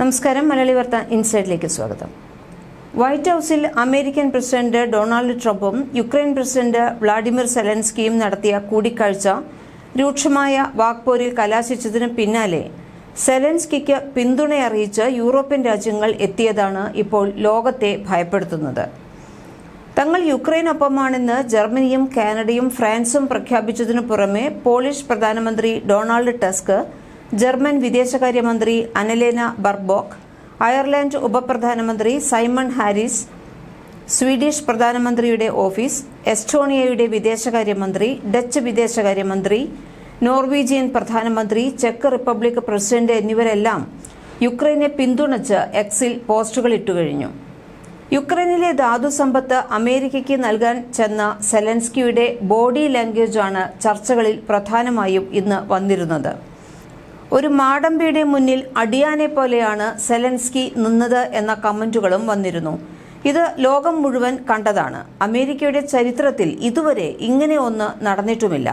നമസ്കാരം. മലയാളി വാർത്ത ഇൻസൈഡിലേക്ക് സ്വാഗതം. വൈറ്റ് ഹൌസിൽ അമേരിക്കൻ പ്രസിഡന്റ് ഡൊണാൾഡ് ട്രംപും യുക്രൈൻ പ്രസിഡന്റ് വ്ളാഡിമിർ സെലൻസ്കിയും നടത്തിയ കൂടിക്കാഴ്ച രൂക്ഷമായ വാക്പോരിൽ കലാശിച്ചതിന് പിന്നാലെ സെലൻസ്കിക്ക് പിന്തുണയറിയിച്ച് യൂറോപ്യൻ രാജ്യങ്ങൾ എത്തിയതാണ് ഇപ്പോൾ ലോകത്തെ ഭയപ്പെടുത്തുന്നത്. തങ്ങൾ യുക്രൈനൊപ്പമാണെന്ന് ജർമ്മനിയും കാനഡയും ഫ്രാൻസും പ്രഖ്യാപിച്ചതിനു പുറമെ പോളിഷ് പ്രധാനമന്ത്രി ഡൊണാൾഡ് ടസ്ക് ജർമ്മൻ വിദേശകാര്യമന്ത്രി അനലേന ബർബോക്ക് അയർലൻഡ് ഉപപ്രധാനമന്ത്രി സൈമൺ ഹാരിസ് സ്വീഡിഷ് പ്രധാനമന്ത്രിയുടെ ഓഫീസ് എസ്റ്റോണിയയുടെ വിദേശകാര്യമന്ത്രി ഡച്ച് വിദേശകാര്യമന്ത്രി നോർവീജിയൻ പ്രധാനമന്ത്രി ചെക്ക് റിപ്പബ്ലിക് പ്രസിഡന്റ് എന്നിവരെല്ലാം യുക്രൈനെ പിന്തുണച്ച് എക്സിൽ പോസ്റ്റുകൾ ഇട്ടുകഴിഞ്ഞു യുക്രൈനിലെ ധാതുസമ്പത്ത് അമേരിക്കയ്ക്ക് നൽകാൻ ചെന്ന സെലൻസ്കിയുടെ ബോഡി ലാംഗ്വേജാണ് ചർച്ചകളിൽ പ്രധാനമായും ഇന്ന് വന്നിരുന്നത്. ഒരു മാടമ്പിയുടെ മുന്നിൽ അടിയാനെ പോലെയാണ് സെലൻസ്കി നിന്നത് എന്ന കമന്റുകളും വന്നിരുന്നു. ഇത് ലോകം മുഴുവൻ കണ്ടതാണ്. അമേരിക്കയുടെ ചരിത്രത്തിൽ ഇതുവരെ ഇങ്ങനെ ഒന്ന് നടന്നിട്ടുമില്ല.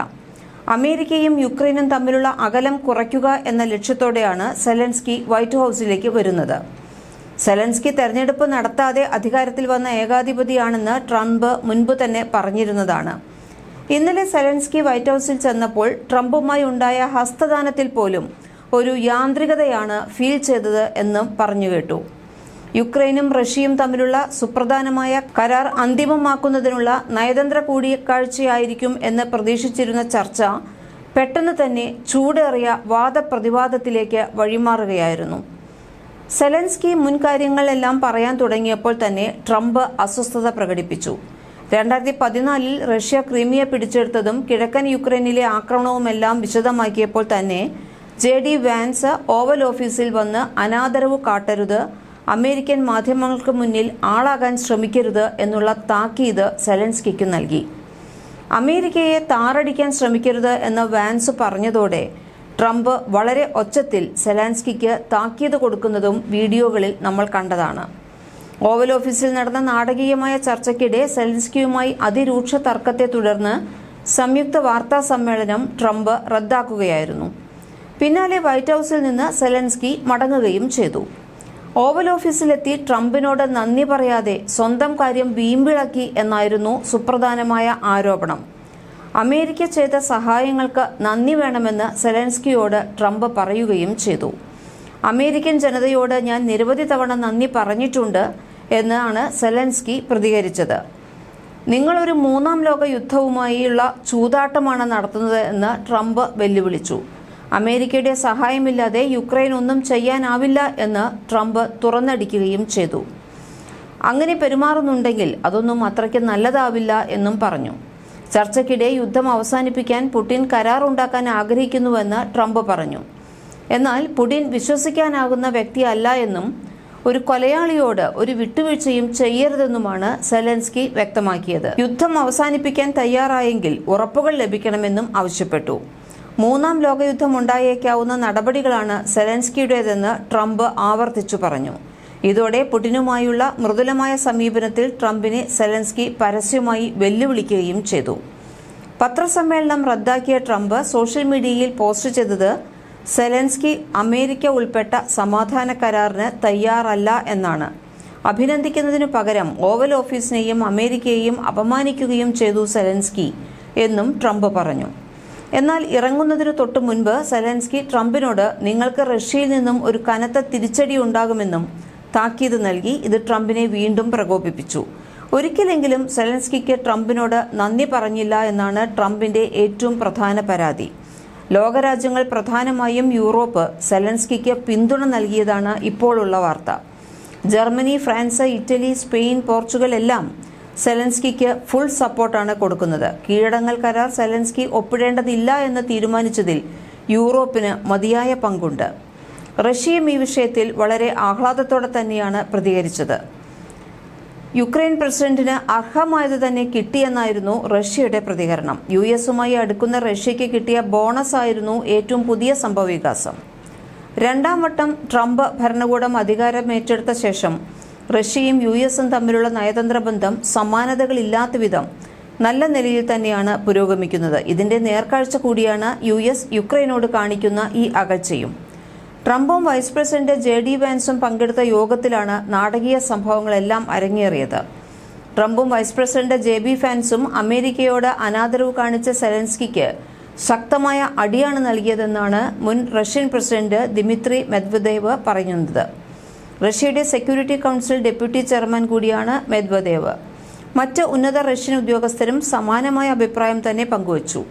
അമേരിക്കയും യുക്രൈനും തമ്മിലുള്ള അകലം കുറയ്ക്കുക എന്ന ലക്ഷ്യത്തോടെയാണ് സെലൻസ്കി വൈറ്റ് ഹൗസിലേക്ക് വരുന്നത്. സെലൻസ്കി തെരഞ്ഞെടുപ്പ് നടത്താതെ അധികാരത്തിൽ വന്ന ഏകാധിപതിയാണെന്ന് ട്രംപ് മുൻപ് തന്നെ പറഞ്ഞിരുന്നതാണ്. ഇന്നലെ സെലൻസ്കി വൈറ്റ് ഹൌസിൽ ചെന്നപ്പോൾ ട്രംപുമായി ഉണ്ടായ ഹസ്തദാനത്തിൽ പോലും ഒരു യാന്ത്രികതയാണ് ഫീൽ ചെയ്തത് എന്നും പറഞ്ഞു കേട്ടു. യുക്രൈനും റഷ്യയും തമ്മിലുള്ള സുപ്രധാനമായ കരാർ അന്തിമമാക്കുന്നതിനുള്ള നയതന്ത്ര കൂടിക്കാഴ്ചയായിരിക്കും എന്ന് പ്രതീക്ഷിച്ചിരുന്ന ചർച്ച പെട്ടെന്ന് തന്നെ ചൂടേറിയ വാദപ്രതിവാദത്തിലേക്ക് വഴിമാറുകയായിരുന്നു. സെലൻസ്കി മുൻകാര്യങ്ങളെല്ലാം പറയാൻ തുടങ്ങിയപ്പോൾ തന്നെ ട്രംപ് അസ്വസ്ഥത പ്രകടിപ്പിച്ചു. രണ്ടായിരത്തി പതിനാലിൽ റഷ്യ ക്രീമിയ പിടിച്ചെടുത്തതും കിഴക്കൻ യുക്രൈനിലെ ആക്രമണവുമെല്ലാം വിശദമാക്കിയപ്പോൾ തന്നെ ജെ ഡി വാൻസ് ഓവൽ ഓഫീസിൽ വന്ന് അനാദരവ് കാട്ടരുത് അമേരിക്കൻ മാധ്യമങ്ങൾക്ക് മുന്നിൽ ആളാകാൻ ശ്രമിക്കരുത് എന്നുള്ള താക്കീത് സെലൻസ്കിക്ക് നൽകി. അമേരിക്കയെ താറടിക്കാൻ ശ്രമിക്കരുത് എന്ന് വാൻസ് പറഞ്ഞതോടെ ട്രംപ് വളരെ ഒച്ചത്തിൽ സെലാൻസ്കിക്ക് താക്കീത് കൊടുക്കുന്നതും വീഡിയോകളിൽ നമ്മൾ കണ്ടതാണ്. ഓവൽ ഓഫീസിൽ നടന്ന നാടകീയമായ ചർച്ചയ്ക്കിടെ സെലൻസ്കിയുമായി അതിരൂക്ഷ തർക്കത്തെ തുടർന്ന് സംയുക്ത വാർത്താ സമ്മേളനം ട്രംപ് റദ്ദാക്കുകയായിരുന്നു. പിന്നാലെ വൈറ്റ് ഹൌസിൽ നിന്ന് സെലൻസ്കി മടങ്ങുകയും ചെയ്തു. ഓവൽ ഓഫീസിലെത്തി ട്രംപിനോട് നന്ദി പറയാതെ സ്വന്തം കാര്യം വീമ്പിളക്കി എന്നായിരുന്നു സുപ്രധാനമായ ആരോപണം. അമേരിക്ക ചെയ്ത സഹായങ്ങൾക്ക് നന്ദി വേണമെന്ന് സെലൻസ്കിയോട് ട്രംപ് പറയുകയും ചെയ്തു. അമേരിക്കൻ ജനതയോട് ഞാൻ നിരവധി തവണ നന്ദി പറഞ്ഞിട്ടുണ്ട് എന്നാണ് സെലൻസ്കി പ്രതികരിച്ചത്. നിങ്ങളൊരു മൂന്നാം ലോക യുദ്ധവുമായുള്ള ചൂതാട്ടമാണ് നടത്തുന്നത് എന്ന് ട്രംപ് വെല്ലുവിളിച്ചു. അമേരിക്കയുടെ സഹായമില്ലാതെ യുക്രൈൻ ഒന്നും ചെയ്യാനാവില്ല എന്ന് ട്രംപ് തുറന്നടിക്കുകയും ചെയ്തു. അങ്ങനെ പെരുമാറുന്നുണ്ടെങ്കിൽ അതൊന്നും അത്രയ്ക്ക് നല്ലതാവില്ല എന്നും പറഞ്ഞു. ചർച്ചയ്ക്കിടെ യുദ്ധം അവസാനിപ്പിക്കാൻ പുടിൻ കരാർ ഉണ്ടാക്കാൻ ആഗ്രഹിക്കുന്നുവെന്ന് ട്രംപ് പറഞ്ഞു. എന്നാൽ പുടിൻ വിശ്വസിക്കാനാകുന്ന വ്യക്തിയല്ല എന്നും ഒരു കൊലയാളിയോട് ഒരു വിട്ടുവീഴ്ചയും ചെയ്യരുതെന്നുമാണ് സെലൻസ്കി വ്യക്തമാക്കിയത്. യുദ്ധം അവസാനിപ്പിക്കാൻ തയ്യാറായെങ്കിൽ ഉറപ്പുകൾ ലഭിക്കണമെന്നും ആവശ്യപ്പെട്ടു. മൂന്നാം ലോകയുദ്ധം ഉണ്ടായേക്കാവുന്ന നടപടികളാണ് സെലൻസ്കിയുടേതെന്ന് ട്രംപ് ആവർത്തിച്ചു പറഞ്ഞു. ഇതോടെ പുടിനുമായുള്ള മൃദുലമായ സമീപനത്തിൽ ട്രംപിനെ സെലൻസ്കി പരസ്യമായി വെല്ലുവിളിക്കുകയും ചെയ്തു. പത്രസമ്മേളനം റദ്ദാക്കിയ ട്രംപ് സോഷ്യൽ മീഡിയയിൽ പോസ്റ്റ് ചെയ്തത് സെലൻസ്കി അമേരിക്ക ഉൾപ്പെട്ട സമാധാന കരാറിന് തയ്യാറല്ല എന്നാണ്. അഭിനന്ദിക്കുന്നതിനു പകരം ഓവൽ ഓഫീസിനെയും അമേരിക്കയെയും അപമാനിക്കുകയും ചെയ്തു സെലൻസ്കി എന്നും ട്രംപ് പറഞ്ഞു. എന്നാൽ ഇറങ്ങുന്നതിനു തൊട്ടു മുൻപ് സെലൻസ്കി ട്രംപിനോട് നിങ്ങൾക്ക് റഷ്യയിൽ നിന്നും ഒരു കനത്ത തിരിച്ചടി ഉണ്ടാകുമെന്നും താക്കീത് നൽകി ഇത് ട്രംപിനെ വീണ്ടും പ്രകോപിപ്പിച്ചു. ഒരിക്കലെങ്കിലും സെലൻസ്കിക്ക് ട്രംപിനോട് നന്ദി പറഞ്ഞില്ല എന്നാണ് ട്രംപിന്റെ ഏറ്റവും പ്രധാന പരാതി. ലോകരാജ്യങ്ങൾ പ്രധാനമായും യൂറോപ്പ് സെലൻസ്കിക്ക് പിന്തുണ നൽകിയതാണ് ഇപ്പോഴുള്ള വാർത്ത. Germany France Italy Spain Portugal എല്ലാം സെലൻസ്കിക്ക് ഫുൾ സപ്പോർട്ടാണ് കൊടുക്കുന്നത്. കീഴടങ്ങൽ കരാർ സെലൻസ്കി ഒപ്പിടേണ്ടതില്ല എന്ന് തീരുമാനിച്ചതിൽ യൂറോപ്പിന് മതിയായ പങ്കുണ്ട്. റഷ്യയും ഈ വിഷയത്തിൽ വളരെ ആഹ്ലാദത്തോടെ തന്നെയാണ് പ്രതികരിച്ചത്. യുക്രൈൻ പ്രസിഡന്റിന് അർഹമായത് തന്നെ കിട്ടിയെന്നായിരുന്നു റഷ്യയുടെ പ്രതികരണം. യു എസുമായി അടുക്കുന്ന റഷ്യയ്ക്ക് കിട്ടിയ ബോണസ് ആയിരുന്നു ഏറ്റവും പുതിയ സംഭവവികാസം. രണ്ടാം വട്ടം ട്രംപ് ഭരണകൂടം അധികാരമേറ്റെടുത്ത ശേഷം റഷ്യയും യു എസും തമ്മിലുള്ള നയതന്ത്ര ബന്ധം സമാനതകളില്ലാത്ത വിധം നല്ല നിലയിൽ തന്നെയാണ് പുരോഗമിക്കുന്നത്. ഇതിന്റെ നേർക്കാഴ്ച കൂടിയാണ് യു എസ് യുക്രൈനോട് കാണിക്കുന്ന ഈ അകൽച്ചയും. ട്രംപും വൈസ് പ്രസിഡന്റ് ജെ ഡി വാൻസും പങ്കെടുത്ത യോഗത്തിലാണ് നാടകീയ സംഭവങ്ങളെല്ലാം അരങ്ങേറിയത്. ട്രംപും വൈസ് പ്രസിഡന്റ് ജെ ബി ഫാൻസും അമേരിക്കയോട് അനാദരവ് കാണിച്ച സെലൻസ്കിക്ക് ശക്തമായ അടിയാണ് നൽകിയതെന്നാണ് മുൻ റഷ്യൻ പ്രസിഡന്റ് ദിമിത്രി മെദ്വദേവ് പറയുന്നത്. റഷ്യയുടെ സെക്യൂരിറ്റി കൗൺസിൽ ഡെപ്യൂട്ടി ചെയർമാൻ കൂടിയാണ് മെദ്വദേവ്. മറ്റ് ഉന്നത റഷ്യൻ ഉദ്യോഗസ്ഥരും സമാനമായ അഭിപ്രായം തന്നെ പങ്കുവച്ചു.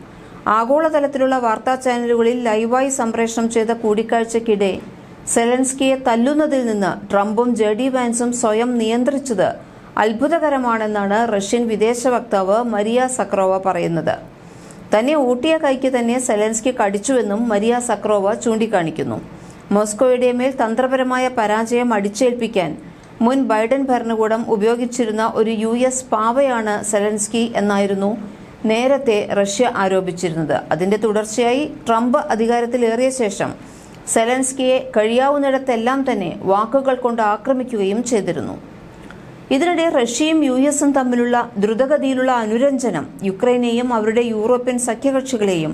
ആഗോളതലത്തിലുള്ള വാർത്താ ചാനലുകളിൽ ലൈവായി സംപ്രേഷണം ചെയ്ത കൂടിക്കാഴ്ചയ്ക്കിടെ സെലൻസ്കിയെ തല്ലുന്നതിൽ നിന്ന് ട്രംപും ജെ ഡി വാൻസും സ്വയം നിയന്ത്രിച്ചത് അത്ഭുതകരമാണെന്നാണ് റഷ്യൻ വിദേശ വക്താവ് മരിയ സക്രോവ പറയുന്നത്. തന്നെ ഊട്ടിയ കൈക്ക് തന്നെ സെലൻസ്കി കടിച്ചുവെന്നും മരിയ സക്രോവ ചൂണ്ടിക്കാണിക്കുന്നു. മോസ്കോയുടെ മേൽ തന്ത്രപരമായ പരാജയം അടിച്ചേൽപ്പിക്കാൻ മുൻ ബൈഡൻ ഭരണകൂടം ഉപയോഗിച്ചിരുന്ന ഒരു യു എസ് പാവയാണ് സെലൻസ്കി എന്നായിരുന്നു നേരത്തെ റഷ്യ ആരോപിച്ചിരുന്നത്. അതിന്റെ തുടർച്ചയായി ട്രംപ് അധികാരത്തിലേറിയ ശേഷം സെലൻസ്കിയെ കഴിയാവുന്നിടത്തെല്ലാം തന്നെ വാക്കുകൾ കൊണ്ട് ആക്രമിക്കുകയും ചെയ്തിരുന്നു. ഇതിനിടെ റഷ്യയും യു എസും തമ്മിലുള്ള ദ്രുതഗതിയിലുള്ള അനുരഞ്ജനം യുക്രൈനെയും അവരുടെ യൂറോപ്യൻ സഖ്യകക്ഷികളെയും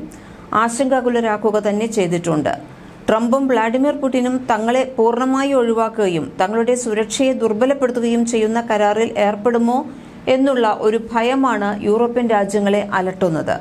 ആശങ്കാകുലരാക്കുക തന്നെ ചെയ്തിട്ടുണ്ട്. ട്രംപും വ്ളാഡിമിർ പുടിനും തങ്ങളെ പൂർണമായി ഒഴിവാക്കുകയും തങ്ങളുടെ സുരക്ഷയെ ദുർബലപ്പെടുത്തുകയും ചെയ്യുന്ന കരാറിൽ ഏർപ്പെടുമോ എന്നുള്ള ഒരു ഭയമാണ് യൂറോപ്യൻ രാജ്യങ്ങളെ അലട്ടുന്നത്.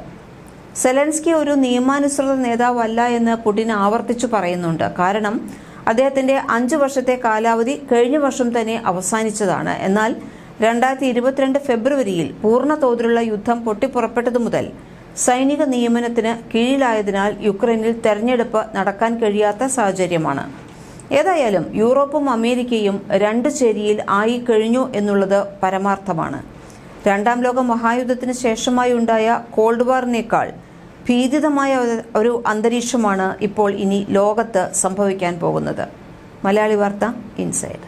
സെലൻസ്കി ഒരു നിയമാനുസൃത നേതാവല്ല എന്ന് പുടിൻ ആവർത്തിച്ചു പറയുന്നുണ്ട്. കാരണം അദ്ദേഹത്തിന്റെ അഞ്ചു വർഷത്തെ കാലാവധി കഴിഞ്ഞ വർഷം തന്നെ അവസാനിച്ചതാണ്. എന്നാൽ രണ്ടായിരത്തി ഇരുപത്തിരണ്ട് ഫെബ്രുവരിയിൽ പൂർണ തോതിലുള്ള യുദ്ധം പൊട്ടിപ്പുറപ്പെട്ടതു മുതൽ സൈനിക നിയമനത്തിന് കീഴിലായതിനാൽ യുക്രൈനിൽ തെരഞ്ഞെടുപ്പ് നടക്കാൻ കഴിയാത്ത സാഹചര്യമാണ്. ഏതായാലും യൂറോപ്പും അമേരിക്കയും രണ്ട് ചേരിയിൽ ആയിക്കഴിഞ്ഞു എന്നുള്ളത് പരമാർത്ഥമാണ്. രണ്ടാം ലോക മഹായുദ്ധത്തിന് ശേഷമായി ഉണ്ടായ കോൾഡ് വാറിനേക്കാൾ ഭീതിതമായ ഒരു അന്തരീക്ഷമാണ് ഇപ്പോൾ ഇനി ലോകത്ത് സംഭവിക്കാൻ പോകുന്നത്. മലയാളി വാർത്ത ഇൻസൈഡ്.